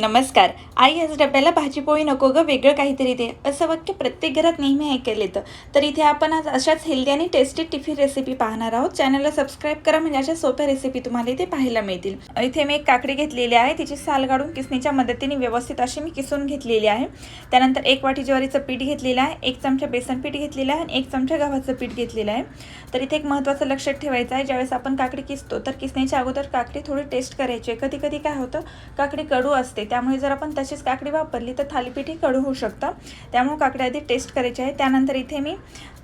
नमस्कार. आई आज डब्याला भाजी पोळी नको ग वेगळं काहीतरी दे. असं वाक्य प्रत्येक घरात नेहमी ऐकायला येतं. तर इथे आपण आज अशाच हेल्दी आणि टेस्टी टिफिन रेसिपी पाहणार आहोत. चॅनलला सबस्क्राईब करा म्हणजे अशा सोप्या रेसिपी तुम्हाला इथे पाहायला मिळतील. इथे मी एक काकडी घेतलेली आहे. तिची साल काढून किसणीच्या मदतीने व्यवस्थित अशी मी किसून घेतलेली आहे. त्यानंतर एक वाटी ज्वारीचं पीठ घेतलेलं आहे. एक चमचा बेसन पीठ घेतलेलं आहे आणि एक चमचा गव्हाचं पीठ घेतलेलं आहे. तर इथे एक महत्त्वाचं लक्षात ठेवायचं आहे. ज्यावेळेस आपण काकडी किसतो तर किसण्याच्या अगोदर काकडी थोडी टेस्ट करायची आहे. कधी कधी काय होतं काकडी कडू असते. त्यामुळे जर आपण तशीच काकडी वापरली तर थालीपीठही कडू होऊ शकतं. त्यामुळे काकडी आधी टेस्ट करायची आहे. त्यानंतर इथे मी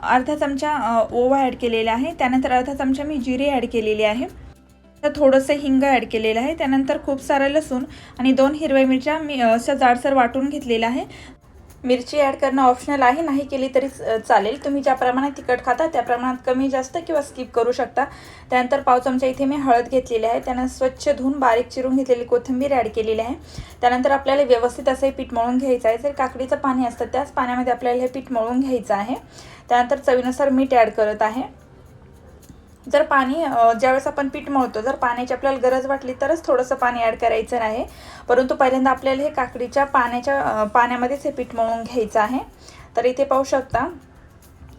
अर्धा चमचा ओवा ॲड केलेला आहे. त्यानंतर अर्धा चमचा मी जिरे ॲड केलेली आहे. तर थोडंसं हिंग ॲड केलेलं आहे. त्यानंतर खूप सारं लसूण आणि दोन हिरव्या मिरच्या मी असं जाडसर वाटून घेतलेलं आहे. मिरची ॲड करणं ऑप्शनल आहे नाही केली तरी च- चालेल. तुम्ही ज्या प्रमाणात तिखट खाता त्या प्रमाणात कमी जास्त किंवा स्किप करू शकता. त्यानंतर पाव चमचा इथे मी हळद घेतलेली आहे. त्यानंतर स्वच्छ धुवून बारीक चिरून घेतलेली कोथिंबीर ॲड केलेली आहे. त्यानंतर आपल्याला व्यवस्थित असं हे पीठ मळून घ्यायचं आहे. जर काकडीचं पाणी असतं त्याच पाण्यामध्ये आपल्याला हे पीठ मळून घ्यायचं आहे. त्यानंतर चवीनुसार मीठ ॲड करत आहे. जर पाणी ज्यावेळेस आपण पीठ मळतो जर पाण्याची आपल्याला गरज वाटली तरच थोडंसं पाणी ॲड करायचं आहे. परंतु पहिल्यांदा आपल्याला हे काकडीच्या पाण्याच्या पाण्यामध्येच हे पीठ मळून घ्यायचं आहे. तर इथे पाहू शकता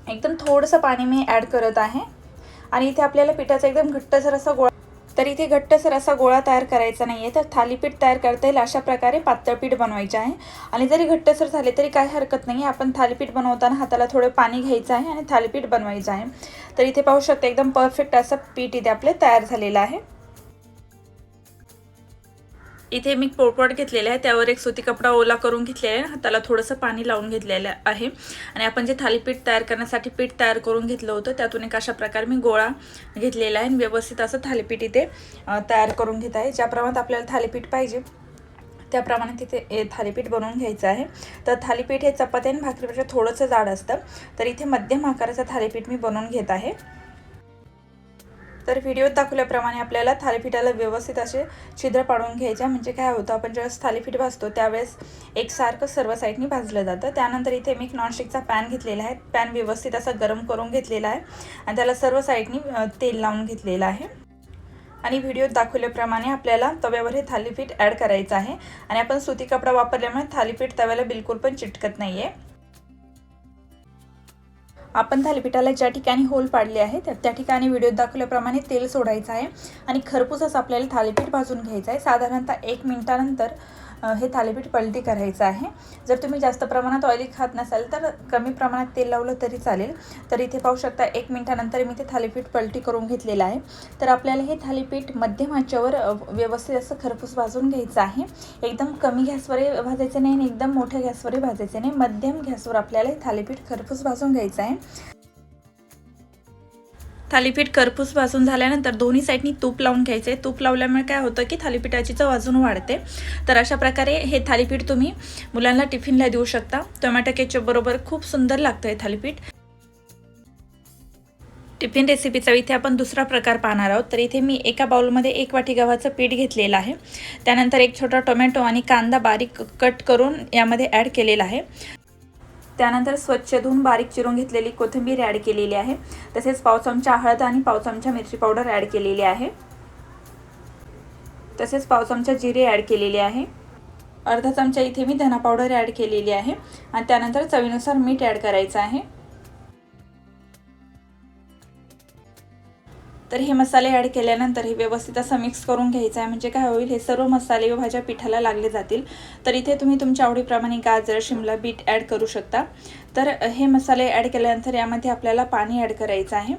एकदम थोडंसं पाणी मी ॲड करत आहे. आणि इथे आपल्याला पिठाचा एकदम घट्टसर असा गोळा तर इथे घट्टसर असा गोळा तयार करायचा नाही आहे तर थालीपीठ तयार करता येईल अशा प्रकारे पातळ पीठ बनवायचे आहे. आणि जरी घट्टसर झाले तरी काही हरकत नाही आहे आपण थालीपीठ बनवताना हाताला थोडं पाणी घ्यायचं आहे आणि थालीपीठ बनवायचं आहे. तर इथे पाहू शकता एकदम परफेक्ट असं पीठ इथे आपले तयार झालेलं आहे. इथे मी पोळपाट घेतलेला आहे. त्यावर एक सुती कपडा ओला करून घेतलेला आहे. हाताला थोडंसं पाणी लावून घेतलेलं आहे. आणि आपण जे थालीपीठ तयार करण्यासाठी पीठ तयार करून घेतलं होतं त्यातून एक अशा प्रकारे मी गोळा घेतलेला आहे. आणि व्यवस्थित असं थालीपीठ इथे तयार करून घेत आहे. ज्या प्रमाणात आपल्याला थालीपीठ पाहिजे त्याप्रमाणे तिथे थालीपीठ बनवून घ्यायचं आहे. तर थालीपीठ हे चपाती आणि भाकरीपेक्षा थोडंसं जाड असतं. तर इथे मध्यम आकाराचं थालीपीठ मी बनवून घेत आहे. तर व्हिडिओत दाखवल्याप्रमाणे आपल्याला थालीपीठाला व्यवस्थित असे छिद्र पाडून घ्यायचे. म्हणजे काय होतं आपण ज्यावेळेस थालीपीठ भाजतो त्यावेळेस एकसारखं सर्व साईडनी भाजलं जातं. त्यानंतर इथे मी एक नॉनस्टिकचा पॅन घेतलेला आहे. पॅन व्यवस्थित असा गरम करून घेतलेला आहे. आणि त्याला सर्व साईडनी तेल लावून घेतलेलं आहे. आणि व्हिडिओत दाखवल्याप्रमाणे आपल्याला तव्यावर हे थालीपीठ ॲड करायचं आहे. आणि आपण सुती कपडा वापरल्यामुळे थालीपीठ तव्याला बिलकुल पण चिटकत नाही आहे आपण थालीपीठाला ज्या ठिकाणी होल पाडले आहे त्या त्या ठिकाणी व्हिडिओत दाखवल्याप्रमाणे तेल सोडायचं आहे आणि खरपूसच आपल्याला थालीपीठ भाजून घ्यायचं आहे. साधारणतः एक मिनिटानंतर हे थालीपीठ पलटी करायचं आहे. जर तुम्ही जास्त प्रमाणात ऑइली खात नसाल तर कमी प्रमाणात तेल लावलं तरी चालेल. तर इथे पाहू शकता एक मिनिटानंतर मी ते थालीपीठ पलटी करून घेतलेलं आहे. तर आपल्याला हे थालीपीठ मध्यम आचेवर व्यवस्थित असं खरपूस भाजून घ्यायचं आहे. एकदम कमी गॅसवरही भाजायचं नाही आणि एकदम मोठ्या गॅसवरही भाजायचं नाही. मध्यम गॅसवर आपल्याला हे थालीपीठ खरपूस भाजून घ्यायचं आहे. थालीपीठ करपूस भाजून झाल्यानंतर दोन्ही साईडनी तूप लावून घ्यायचे. तूप लावल्यामुळे काय होतं की थालीपीठाची चव अजून वाढते. तर अशा प्रकारे हे थालीपीठ तुम्ही मुलांना टिफिनला देऊ शकता. टोमॅटो केचप बरोबर खूप सुंदर लागतं हे थालीपीठ. टिफिन रेसिपीचा इथे आपण दुसरा प्रकार पाहणार आहोत. तर इथे मी एका बाउलमध्ये एक वाटी गव्हाचं पीठ घेतलेलं आहे. त्यानंतर एक छोटा टोमॅटो आणि कांदा बारीक कट करून यामध्ये ॲड केलेला आहे. त्यानंतर स्वच्छ धुवून बारीक चिरून घेतलेली कोथिंबीर ॲड केलेली आहे. तसेच पाव चमचा हळद आणि पाव चमचा मिरची पावडर ॲड केलेली आहे. तसेच पाव चमचा जिरे ॲड केलेले आहे. अर्धा चमचा इथे मी धना पावडर ॲड केलेली आहे. आणि त्यानंतर चवीनुसार मीठ ॲड करायचं आहे. तर हे मसाले ॲड केल्यानंतर हे व्यवस्थित असं मिक्स करून घ्यायचं आहे. म्हणजे काय होईल हे सर्व मसाले व भाज्या पिठाला लागले जातील. तर इथे तुम्ही तुमच्या आवडीप्रमाणे गाजर शिमला बीट ॲड करू शकता. तर हे मसाले ॲड केल्यानंतर यामध्ये आपल्याला पाणी ॲड करायचं आहे.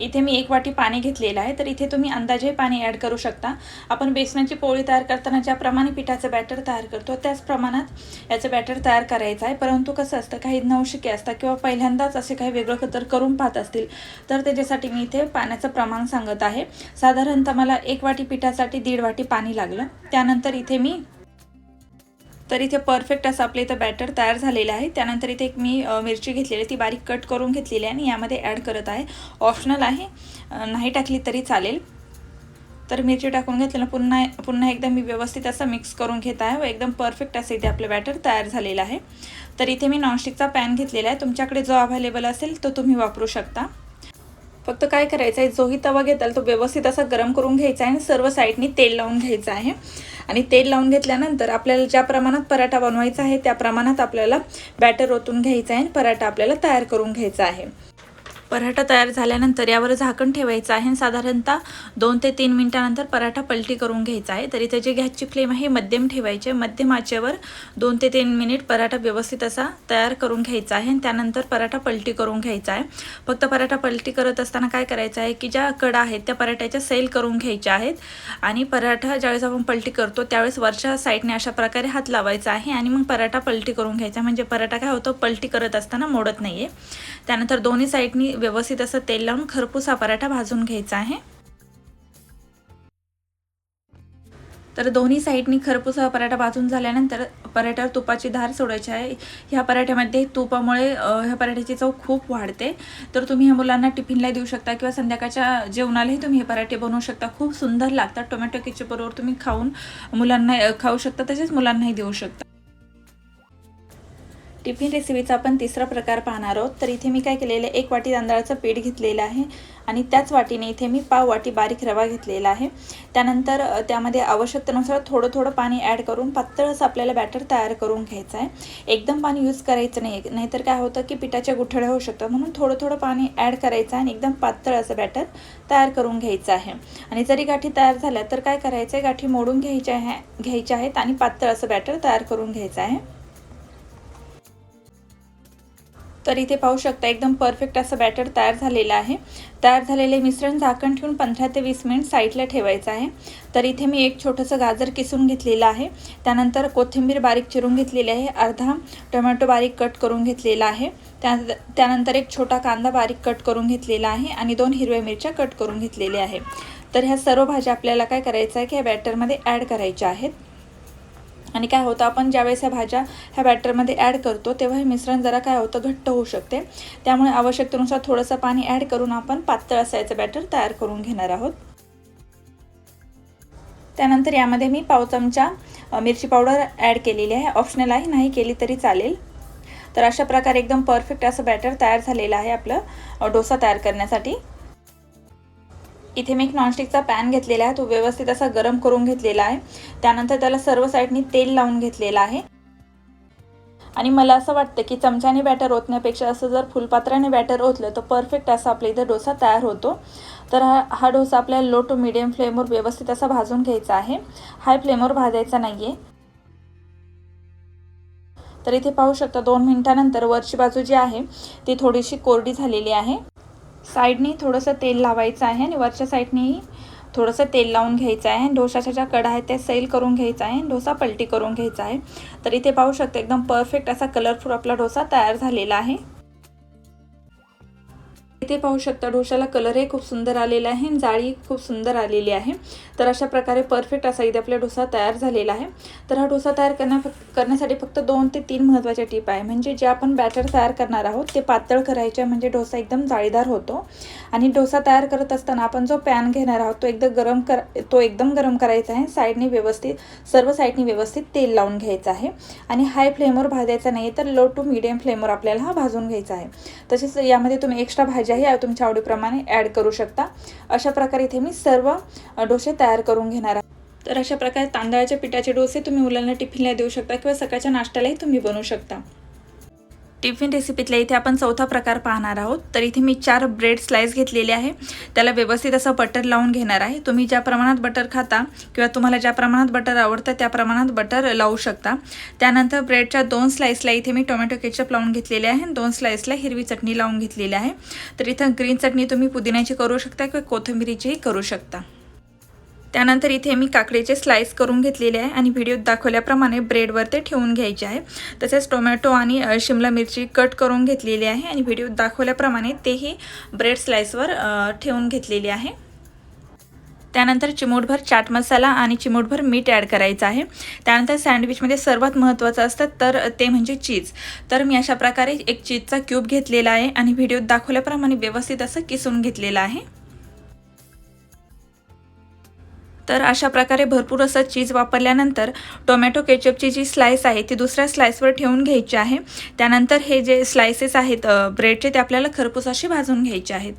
इथे मी एक वाटी पाणी घेतलेलं आहे तर इथे तुम्ही अंदाजे पाणी ॲड करू शकता. आपण बेसनाची पोळी तयार करताना ज्याप्रमाणे पिठाचं बॅटर तयार करतो त्याच प्रमाणात याचं बॅटर तयार करायचं आहे. परंतु कसं असतं काही नवशिके असतात किंवा पहिल्यांदाच असे काही वेगळं जर करून पाहत असतील तर त्याच्यासाठी मी इथे पाण्याचं प्रमाण सांगत आहे. साधारणतः मला एक वाटी पिठासाठी दीड वाटी पाणी लागलं. त्यानंतर इथे मी तर इथे परफेक्ट असं आपलं इथं बॅटर तयार झालेलं आहे. त्यानंतर इथे एक मी मिरची घेतलेली ती बारीक कट करून घेतलेली आहे आणि यामध्ये ॲड करत आहे. ऑप्शनल आहे. नाही टाकली तरी चालेल. तर मिरची टाकून घेतल्यानं पुन्हा पुन्हा एकदा मी व्यवस्थित असं मिक्स करून घेत आहे. व एकदम परफेक्ट असं इथे आपलं बॅटर तयार झालेलं आहे. तर इथे मी नॉनस्टिकचा पॅन घेतलेला आहे. तुमच्याकडे जो अवेलेबल असेल तो तुम्ही वापरू शकता. फक्त काय करायचं आहे जोही तवा घेताल तो व्यवस्थित असा गरम करून घ्यायचा आहे आणि सर्व साईडनी तेल लावून घ्यायचं आहे. आणि तेल लावून घेतल्यानंतर आपल्याला ज्या प्रमाणात पराठा बनवायचा आहे त्या प्रमाणात आपल्याला बॅटर ओतून घ्यायचा आहे आणि पराठा आपल्याला तयार करून घ्यायचा आहे. पराठा तयार झाल्यानंतर यावर झाकण ठेवायचं आहे. साधारणतः दोन ते तीन मिनिटानंतर पराठा पलटी करून घ्यायचा आहे. तरी त्याची गॅसची फ्लेम आहे मध्यम ठेवायचे. मध्यम आचेवर दोन ते तीन मिनिट पराठा व्यवस्थित असा तयार करून घ्यायचा आहे आणि त्यानंतर पराठा पलटी करून घ्यायचा आहे. फक्त पराठा पलटी करत असताना काय करायचं आहे की ज्या कडा आहेत त्या पराठ्याच्या सेल करून घ्यायच्या आहेत आणि पराठा ज्यावेळेस आपण पलटी करतो त्यावेळेस वरच्या साईडने अशा प्रकारे हात लावायचा आहे आणि मग पराठा पलटी करून घ्यायचा म्हणजे पराठा काय होतो? पलटी करत असताना मोडत नाही आहे त्यानंतर दोन्ही साईडनी व्यवस्थित असं तेल लावून खरपूस हा पराठा भाजून घ्यायचा आहे. तर दोन्ही साईडनी खरपूस हा पराठा भाजून झाल्यानंतर पराठ्यावर तुपाची धार सोडायची आहे. ह्या पराठ्यामध्ये तुपामुळे ह्या पराठ्याची चव खूप वाढते. तर तुम्ही ह्या मुलांना टिफिनला देऊ शकता किंवा संध्याकाळच्या जेवणालाही तुम्ही हे पराठे बनवू शकता. खूप सुंदर लागतात. टोमॅटो बरोबर तुम्ही खाऊन मुलांना खाऊ शकता. तसेच मुलांनाही देऊ शकता. टिफिन रेसिपीचा आपण तिसरा प्रकार पाहणार आहोत. तर इथे मी काय केलेलं आहे एक वाटी तांदळाचं पीठ घेतलेलं आहे आणि त्याच वाटीने इथे मी पाव वाटी बारीक रवा घेतलेला आहे. त्यानंतर त्यामध्ये आवश्यकतेनुसार थोडं थोडं पाणी ॲड करून पातळ असं आपल्याला बॅटर तयार करून घ्यायचं आहे. एकदम पाणी यूज करायचं नाही नाहीतर काय होतं की पिठाच्या गुठळ्या होऊ शकतात. म्हणून थोडं थोडं पाणी ॲड करायचं आहे आणि एकदम पातळ असं बॅटर तयार करून घ्यायचं आहे. आणि जरी गाठी तयार झाल्या तर काय करायचं आहे गाठी मोडून घ्यायच्या आहे घ्यायच्या आहेत आणि पातळ असं बॅटर तयार करून घ्यायचं आहे. तर इथे पाहू शकता एकदम परफेक्ट असं बॅटर तयार झालेलं आहे. तयार झालेले मिश्रण झाकण ठेवून पंधरा ते वीस मिनिट साईडला ठेवायचं आहे. तर इथे मी एक छोटंसं गाजर किसून घेतलेलं आहे. त्यानंतर कोथिंबीर बारीक चिरून घेतलेली आहे. अर्धा टोमॅटो बारीक कट करून घेतलेला आहे. त्या त्यानंतर एक छोटा कांदा बारीक कट करून घेतलेला आहे आणि दोन हिरव्या मिरच्या कट करून घेतलेल्या आहे तर ह्या सर्व भाज्या आपल्याला काय करायचं आहे की ह्या बॅटरमध्ये ॲड करायच्या आहेत. आणि काय होतं आपण ज्यावेळेस ह्या भाज्या ह्या बॅटरमध्ये ॲड करतो तेव्हा हे मिश्रण जरा काय होतं घट्ट होऊ शकते. त्यामुळे आवश्यकतेनुसार थोडंसं पाणी ॲड करून आपण पातळ असायचं बॅटर तयार करून घेणार आहोत. त्यानंतर यामध्ये मी पाव चमचा मिरची पावडर ॲड केलेली आहे. ऑप्शनल आहे नाही केली तरी चालेल. तर अशा प्रकारे एकदम परफेक्ट असं बॅटर तयार झालेलं आहे आपलं डोसा तयार करण्यासाठी. इथे मी एक नॉनस्टिकचा पॅन घेतलेला आहे. तो व्यवस्थित असा गरम करून घेतलेला आहे. त्यानंतर त्याला सर्व साईडनी तेल लावून घेतलेलं आहे. आणि मला असं वाटतं की चमच्याने बॅटर ओतण्यापेक्षा असं जर फुलपात्राने बॅटर ओतलं तर परफेक्ट असा आपल्या इथे डोसा तयार होतो. तर हा हा डोसा आपल्याला लो टू मिडियम फ्लेमवर व्यवस्थित असा भाजून घ्यायचा आहे. हाय फ्लेमवर भाजायचा नाही आहे तर इथे पाहू शकता दोन मिनिटानंतर वरची बाजू जी आहे ती थोडीशी कोरडी झालेली आहे. साईडनी थोडंसं तेल लावायचं आहे आणि वरच्या साईडनी थोडंसं तेल लावून घ्यायचं आहे. डोशाच्या ज्या कडा आहेत त्या सेल करून घ्यायचा आहे. डोसा पलटी करून घ्यायचा आहे. तर इथे पाहू शकते एकदम परफेक्ट असा कलरफुल आपला डोसा तयार झालेला आहे. इथे पाहू शकता. ढोशाला कलरही खूप सुंदर आलेला आहे आणि जाळी खूप सुंदर आलेली आहे. तर अशा प्रकारे परफेक्ट असा इथे आपला डोसा तयार झालेला आहे. तर हा डोसा तयार करण्या करण्यासाठी फक्त दोन ते तीन महत्त्वाचे टीप आहे. म्हणजे जे आपण बॅटर तयार करणार आहोत ते पातळ करायचे म्हणजे डोसा एकदम जाळीदार होतो. आणि डोसा तयार करत असताना आपण जो पॅन घेणार आहोत तो एकदम गरम कर तो एकदम गरम करायचा आहे. साईडने व्यवस्थित सर्व साईडने व्यवस्थित तेल लावून घ्यायचं आहे. आणि हाय फ्लेमवर भाजायचा नाही तर लो टू मिडियम फ्लेमवर आपल्याला हा भाजून घ्यायचा आहे. तसेच यामध्ये तुम्ही एक्स्ट्रा भाज्या भाज्याही तुमच्या आवडीप्रमाणे ॲड करू शकता. अशा प्रकारे इथे मी सर्व डोसे तयार करून घेणार आहे. तर अशा प्रकारे तांदळाच्या पिठाचे डोसे तुम्ही मुलांना टिफिनला देऊ शकता किंवा सकाळच्या नाश्त्यालाही तुम्ही बनवू शकता. टिफिन रेसिपीतल्या इथे आपण चौथा प्रकार पाहणार आहोत. तर इथे मी चार ब्रेड स्लाइस घेतलेले आहे. त्याला व्यवस्थित असं बटर लावून घेणार आहे. तुम्ही ज्या प्रमाणात बटर खाता किंवा तुम्हाला ज्या प्रमाणात बटर आवडतं त्या प्रमाणात बटर लावू शकता. त्यानंतर ब्रेडच्या दोन स्लाइसला इथे मी टोमॅटो केचप लावून घेतलेले आहे दोन स्लाइसला हिरवी चटणी लावून घेतलेली आहे. तर इथं ग्रीन चटणी तुम्ही पुदिन्याची करू शकता किंवा कोथिंबिरीचीही करू शकता. त्यानंतर इथे मी काकडीचे स्लाईस करून घेतलेले आहे आणि व्हिडिओत दाखवल्याप्रमाणे ब्रेडवर ते ठेवून घ्यायचे आहे. तसेच टोमॅटो आणि शिमला मिरची कट करून घेतलेली आहे आणि व्हिडिओत दाखवल्याप्रमाणे तेही ब्रेड स्लाईसवर ठेवून घेतलेले आहे. त्यानंतर चिमूटभर चाट मसाला आणि चिमूटभर मीठ ॲड करायचं आहे. त्यानंतर सँडविचमध्ये सर्वात महत्त्वाचं असतं तर ते म्हणजे चीज तर मी अशा प्रकारे एक चीजचा क्यूब घेतलेला आहे आणि व्हिडिओत दाखवल्याप्रमाणे व्यवस्थित असं किसून घेतलेलं आहे. तर अशा प्रकारे भरपूर असं चीज वापरल्यानंतर टोमॅटो केचपची जी स्लाईस आहे ती दुसऱ्या स्लाईसवर ठेवून घ्यायची आहे. त्यानंतर हे जे स्लायसेस आहेत ब्रेडचे ते आपल्याला खरपूस असे भाजून घ्यायचे आहेत.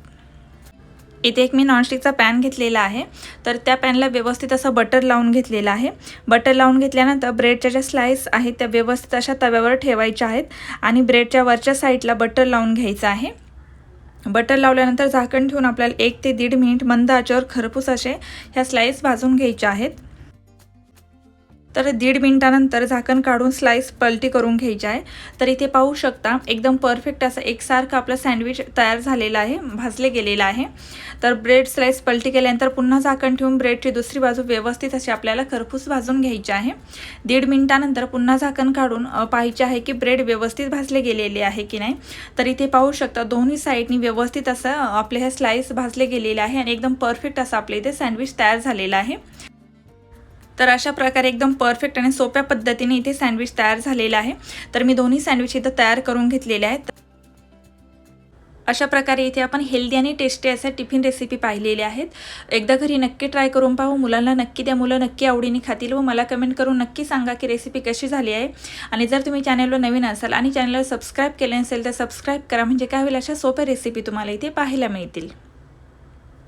इथे एक मी नॉनस्टिकचा पॅन घेतलेला आहे. तर त्या पॅनला व्यवस्थित असं बटर लावून घेतलेलं आहे. बटर लावून घेतल्यानंतर ब्रेडच्या ज्या स्लाईस आहेत त्या व्यवस्थित अशा तव्यावर ठेवायच्या आहेत आणि ब्रेडच्या वरच्या साईडला बटर लावून घ्यायचं आहे. बटर लावल्यानंतर झाकण ठेवून आपल्याला एक ते दीड मिनिट मंद आचेवर खरपूस असे ह्या स्लाईस भाजून घ्यायच्या आहेत. तर दीड मिनटानंतर झाकण काढून स्लाईस पलटी करून घ्यायची आहे. तर इथे पाहू शकता एकदम परफेक्ट असं एकसारखं आपलं सँडविच तयार झालेलं आहे भाजले गेलेलं आहे. तर ब्रेड स्लाईस पलटी केल्यानंतर पुन्हा झाकण ठेवून ब्रेडची दुसरी बाजू व्यवस्थित अशी आपल्याला खरपूस भाजून घ्यायची आहे. दीड मिनटानंतर पुन्हा झाकण काढून पाहायचे आहे की ब्रेड व्यवस्थित भाजले गेलेले आहे की नाही. तर इथे पाहू शकता दोन्ही साईडनी व्यवस्थित असं आपले हे स्लाईस भाजले गेलेले आहे आणि एकदम परफेक्ट असं आपल्या इथे सँडविच तयार झालेलं आहे. तर अशा प्रकारे एकदम परफेक्ट आणि सोप्या पद्धतीने इथे सँडविच तयार झालेलं आहे. तर मी दोन्ही सँडविच इथं तयार करून घेतलेले आहेत. अशा प्रकारे इथे आपण हेल्दी आणि टेस्टी अशा टिफिन रेसिपी पाहिलेल्या आहेत. एकदा घरी नक्की ट्राय करून पाहू. मुलांना नक्की त्या मुलं नक्की आवडीने खातील व मला कमेंट करून नक्की सांगा की रेसिपी कशी झाली आहे. आणि जर तुम्ही चॅनलवर नवीन असाल आणि चॅनलला सबस्क्राईब केले नसेल तर सबस्क्राईब करा. म्हणजे काय होईल? अशा सोप्या रेसिपी तुम्हाला इथे पाहायला मिळतील.